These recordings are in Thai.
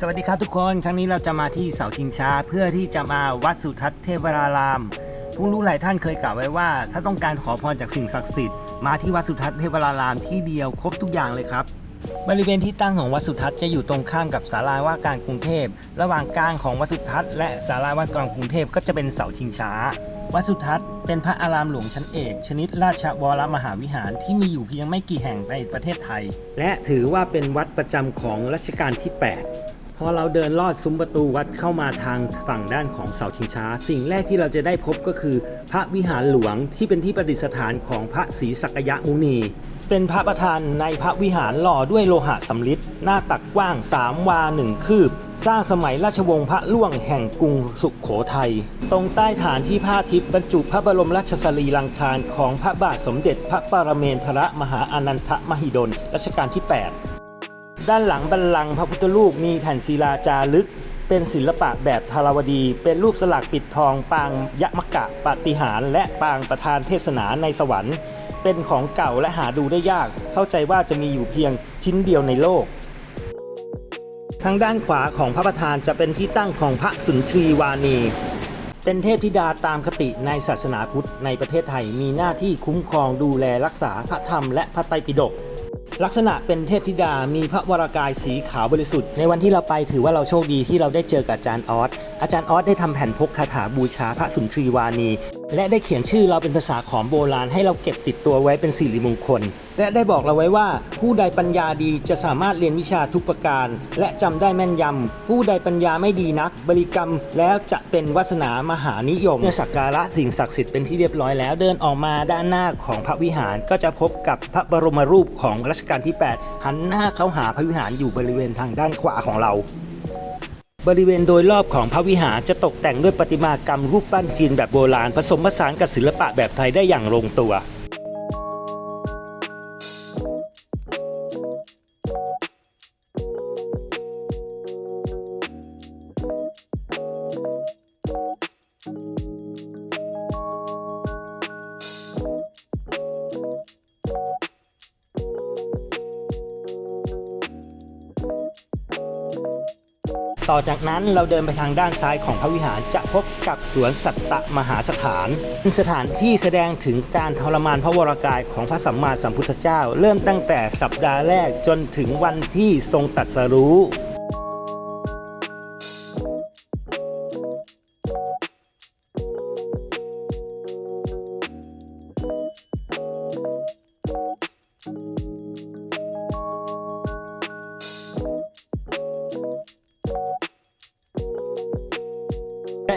สวัสดีครับทุกคนครั้งนี้เราจะมาที่เสาชิงช้า เพื่อที่จะมาวัดสุทัศน์เทพรารามผู้รู้หลายท่านเคยกล่าวไว้ว่า ถ้าต้องการขอพรจากสิ่งศักดิ์สิทธิ์มาที่วัดสุทัศน์เทพรารามที่เดียวครบทุกอย่างเลยครับ บริเวณที่ตั้งของวัดสุทัศน์จะอยู่ตรงข้ามกับศาลาว่าการกรุงเทพ ระหว่างกลางของวัดสุทัศน์และศาลาว่าการกรุงเทพก็จะเป็นเสาชิงช้า วัดสุทัศน์เป็นพระอารามหลวงชั้นเอก ชนิดราชวรมหาวิหารที่มีอยู่เพียงไม่กี่แห่งในประเทศไทย และถือว่าเป็นวัดประจำของรัชกาลที่ 8 พอเราเดินลอดซุ้มประตูวัดเข้ามาทางฝั่งด้านของเสาชิงช้า สิ่งแรกที่เราจะได้พบก็คือ พระวิหารหลวงที่เป็นที่ประดิษฐานของพระศรีสักยมุนี เป็นพระประธานในพระวิหารหล่อด้วยโลหะสำริดหน้าตักกว้าง 3 วา1คืบ สร้างสมัยราชวงศ์พระล่วงแห่งกรุงสุขโขทัย ตรงใต้ฐานที่ผ้าทิพย์บรรจุพระบรมราชสรีรังคารของพระบาทสมเด็จพระปรเมนทรมหาอานันทมหิดลรัชกาลที่ 8 ด้านหลังบัลลังก์พระพุทธรูปมีแผ่นศิลาจารึก เป็นศิลปะแบบธารวดี เป็นรูปสลักปิดทอง ปางยมกะปาฏิหาร และปางประธานเทศนาในสวรรค์ เป็นของเก่าและหาดูได้ยาก เข้าใจว่าจะมีอยู่เพียงชิ้นเดียวในโลกทางด้านขวาของพระประธานจะเป็นที่ตั้งของพระสุนทรีวานี เป็นเทพธิดาตามคติในศาสนาพุทธในประเทศไทยมีหน้าที่คุ้มครองดูแลรักษาพระธรรมและพระไตรปิฎก ลักษณะเป็นเทพธิดามีพระวรากายสีขาวบริสุทธิ์ ในวันที่เราไปถือว่าเราโชคดีที่เราได้เจอกับอาจารย์ออสอาจารย์ออสได้ทำแผ่นพกคาถาบูชาพระสุนทรีวานี และได้เขียนชื่อเราเป็นภาษาขอมโบราณให้เราเก็บติดตัวไว้เป็นสิริมงคล และได้บอกเราไว้ว่า ผู้ใดปัญญาดีจะสามารถเรียนวิชาทุกประการ และจำได้แม่นยำผู้ใดปัญญาไม่ดีนัก บริกรรมแล้วจะเป็นวาสนามหานิยมเมื่อสักการะสิ่งศักดิ์สิทธิ์เป็นที่เรียบร้อยแล้วเดินออกมาด้านหน้าของพระวิหารก็จะพบกับพระบรมรูปของรัชกาลที่ 8 หันหน้าเข้าหาพระวิหารอยู่บริเวณทางด้านขวาของเราบริเวณโดยรอบของพระวิหารจะตกแต่งด้วยประติมากรรมรูปปั้นจีนแบบโบราณ ผสมผสานกับศิลปะแบบไทยได้อย่างลงตัว ต่อจากนั้นเราเดินไปทางด้านซ้ายของพระวิหารจะพบกับสวนสัตตมหาสถานเป็นสถานที่แสดงถึงการทรมานพระวรากายของพระสัมมาสัมพุทธเจ้า เริ่มตั้งแต่สัปดาห์แรกจนถึงวันที่ทรงตัดสรู้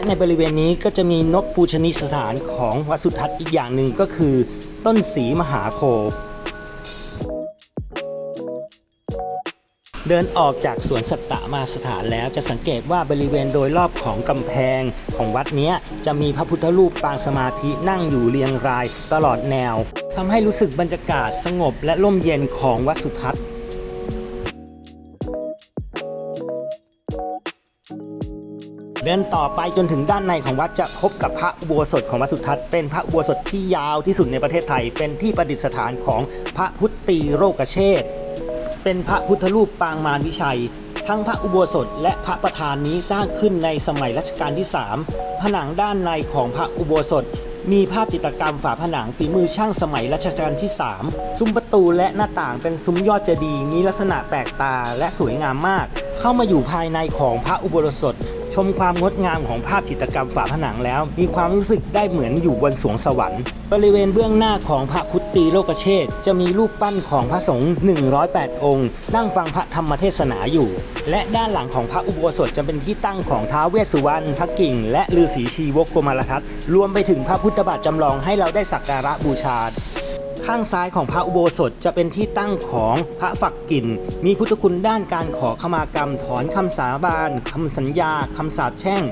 ในบริเวณนี้ก็จะมีนกปูชนีสถานของวัดสุทัศน์อีกอย่างหนึ่งก็คือ ต้นสีมหาโพธิ์เดินออกจากสวนสัตตมาสถานแล้วจะสังเกตว่าบริเวณโดยรอบของกำแพงของวัดนี้จะมีพระพุทธรูปปางสมาธินั่งอยู่เรียงรายตลอดแนวทำให้รู้สึกบรรยากาศสงบและร่มเย็นของวัดสุทัศน์ เดินต่อไปจนถึงด้านในของวัดจะพบกับพระอุโบสถของวัดสุทัศน์เป็นพระอุโบสถที่ยาวที่สุดในประเทศไทย เป็นที่ประดิษฐานของพระพุทธีโรกเชษเป็นพระพุทธรูปปางมารวิชัย ทั้งพระอุโบสถและพระประธานนี้สร้างขึ้นในสมัยรัชกาลที่ 3 ผนังด้านในของพระอุโบสถ มีภาพจิตรกรรมฝาผนังฝีมือช่างสมัยรัชกาลที่ 3 ซุ้มประตูและหน้าต่างเป็นซุ้มยอดเจดีย์มีลักษณะแปลกตาและสวยงามมาก เข้ามาอยู่ภายในของพระอุโบสถ ชมความงดงามของภาพจิตรกรรมฝาผนังแล้ว มีความรู้สึกได้เหมือนอยู่บนสวงสวรรค์ บริเวณเบื้องหน้าของพระพุทธีโลกเชษจะมีรูปปั้นของพระสงฆ์108 องค์ นั่งฟังพระธรรมเทศนาอยู่ และด้านหลังของพระอุโบสถจะเป็นที่ตั้งของท้าวเวสสุวรรณพระกิ่ง และฤาษีชีวกโกมารทัตรวมไปถึงพระพุทธบาทจำลองให้เราได้สักการะบูชา ข้างซ้ายของพระอุโบสถจะเป็นที่ตั้งของพระฝักกินมีพุทธคุณด้านการขอขมากรรม ถอนคำสาบานคำสัญญาคำสาปแช่ง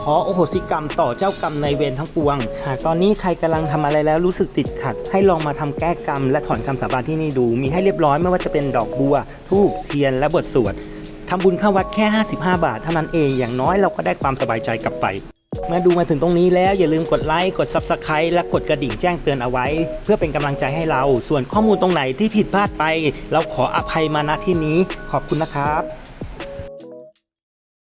ขอโอโหสิกรรมต่อเจ้ากรรมในเวรทั้งปวง หากตอนนี้ใครกำลังทำอะไรแล้วรู้สึกติดขัด ให้ลองมาทำแก้กรรม และถอนคำสาบานที่นี่ดู มีให้เรียบร้อยไม่ว่าจะเป็นดอกบัวทูบเทียนและบทสวดทำบุญเข้าวัดแค่ 55 บาทเท่านั้นเองอย่างน้อยเราก็ได้ความสบายใจกลับไป มาดูมาถึงตรงนี้แล้วอย่าลืมกดไลค์กด Subscribe และกดกระดิ่งแจ้งเตือนเอาไว้ เพื่อเป็นกำลังใจให้เรา ส่วนข้อมูลตรงไหนที่ผิดพลาดไป เราขออภัยมาณที่นี้ขอบคุณนะครับ